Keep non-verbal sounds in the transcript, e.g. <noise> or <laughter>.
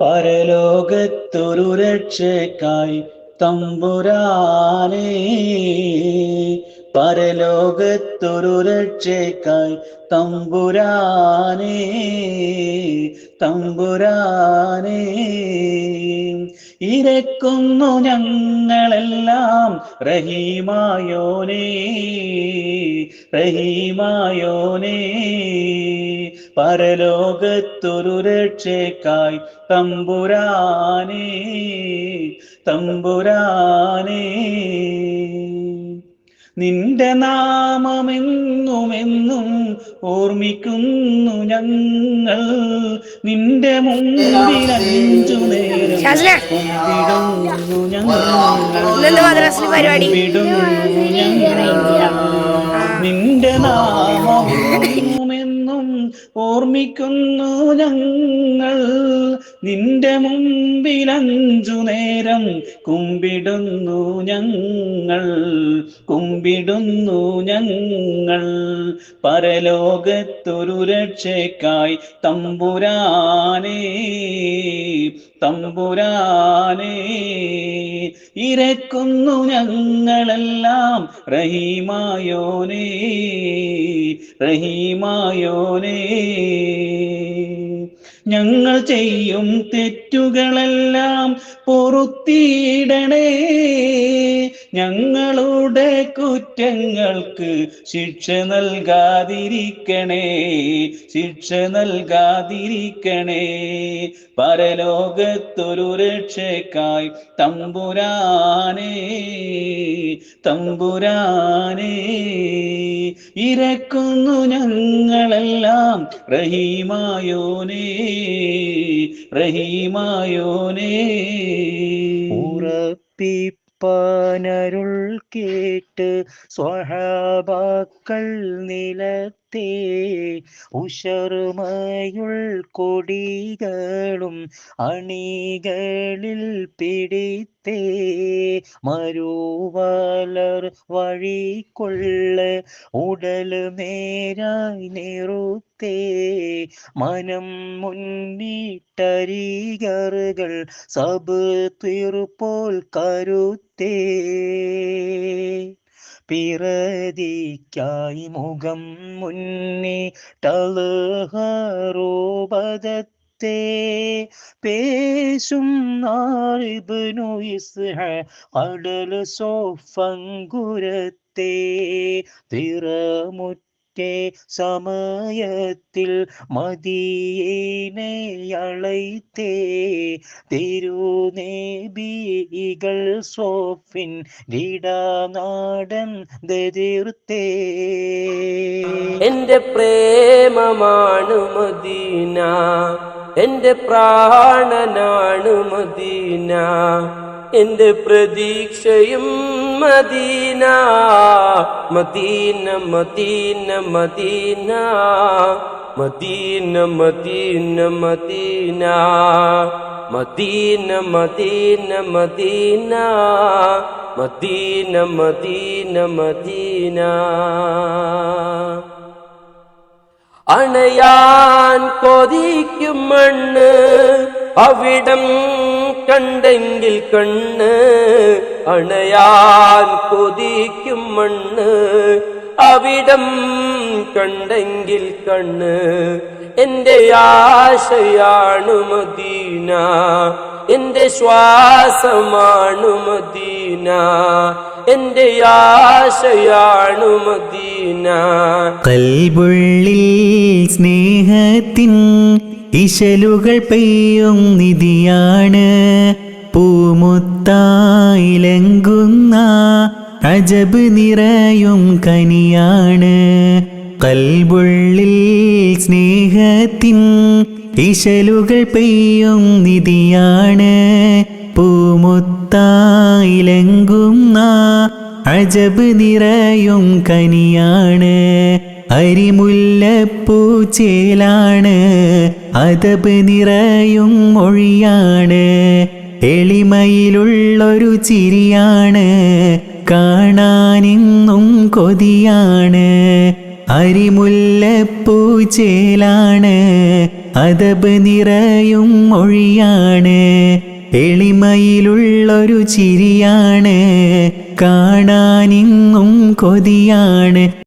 പരലോകത്തൊരു രക്ഷയ്ക്കായി തമ്പുരാനേ. പരലോകത്തൊരു രക്ഷയ്ക്കായി തമ്പുരാനേ. തമ്പുരാനേ. ഇരക്കുന്നു ഞങ്ങളെല്ലാം റഹീമായോനേ. റഹീമായോനേ. പരലോകത്തൊരു രക്ഷയ്ക്കായി തമ്പുരാനേ തമ്പുരാനേ. നിന്റെ നാമമെന്നുമെന്നും ഓർമ്മിക്കുന്നു ഞങ്ങൾ. നിന്റെ മുമ്പിൽ അഞ്ചു നേരം. ഞങ്ങൾ. നിന്റെ നാമമെന്നും <laughs> ഓർമ്മിക്കുന്നു ഞങ്ങൾ. നിന്റെ മുമ്പിൽ അഞ്ചു നേരം കുമ്പിടുന്നു ഞങ്ങൾ. കുമ്പിടുന്നു ഞങ്ങൾ. പരലോകത്തൊരു രക്ഷയ്ക്കായി തമ്പുരാനേ തമ്പുരാനേ ഇരക്കുന്നു ഞങ്ങളെല്ലാം. റഹീമായോനേ റഹീമായോനേ. ഞങ്ങൾ ചെയ്യും തെറ്റുകളെല്ലാം പൊറുത്തിയിടണേ. ഞങ്ങളുടെ കുറ്റങ്ങൾക്ക് ശിക്ഷ നൽകാതിരിക്കണേ. ശിക്ഷ നൽകാതിരിക്കണേ. പരലോകത്തൊരു രക്ഷയ്ക്കായി തമ്പുരാനേ തമ്പുരാനേ. ഇരക്കുന്നു ഞങ്ങളെല്ലാം റഹീമായോനേ. റഹീമായോനേ. ഉറപ്പിപ്പാനരുൾ കേട്ട് സ്വഹാബാക്കൾ നിലത്തേ ഉഷർമയുൾ കൊടികളും അണികളിൽ പിടിത്തേ. മരുവലർ വഴിക്കൊള്ള ഉടൽ നേരായി നിറുത്തേ. മനം മുന്നിട്ടരികറുകൾ സബ് തീർപ്പോൾ കരുത്തേ. പിറതിക്കായി മുഖം മുന്നിട്ടളുഹറോപദത്തെ പേശും നാളിബനു ഇസ്ഹ കടൽ സോഫങ്കുരത്തെ തിറമുറ്റ സമയത്തിൽ മതിയേനെ അളൈത്തേ തിരുനേബികൾ സോഫിൻ വീടാനാടൻ ദതിർത്തേ എന്റെ പ്രേമമാണ് മദീന എന്റെ പ്രാണനാണ് മദീന. എന്റെ പ്രതീക്ഷയും Medina Medina Medina Medina Medina Medina Medina Medina Medina Medina Medina Medina Medina അണയാൻ കൊതിക്കും മണ്ണ് അവിടം കണ്ടെങ്കിൽ കണ്ണ് അണയാൻ കൊതിക്കും മണ്ണ്. അവിടം കണ്ടെങ്കിൽ കണ്ണ് എന്റെ ആശയാണു മദീന. എന്റെ ശ്വാസമാണു മദീന. എന്റെ ആശയാണു മദീന. കൽബുള്ളിൽ സ്നേഹത്തിൻ ഇശലുകൾ പെയ്യും നിധിയാണ്. പൂമുത്തായിലങ്കുന്ന അജബ് നിറയും കനിയാണ്. കൽബുള്ളിൽ സ്നേഹത്തിൻ ഇശലുകൾ പെയ്യും നിധിയാണ്. പൂമുത്തായിലങ്കുന്ന അജബ് നിറയും കനിയാണ്. അരിമുല്ലപ്പൂച്ചേലാണ് അതപ് നിറയും മൊഴിയാണ്. എളിമയിലുള്ളൊരു ചിരിയാണ് കാണാനിന്നും കൊതിയാണ്. അരിമുല്ലപ്പൂച്ചേലാണ് അതപ് നിറയും മൊഴിയാണ്. എളിമയിലുള്ളൊരു ചിരിയാണ് കാണാനിന്നും കൊതിയാണ്.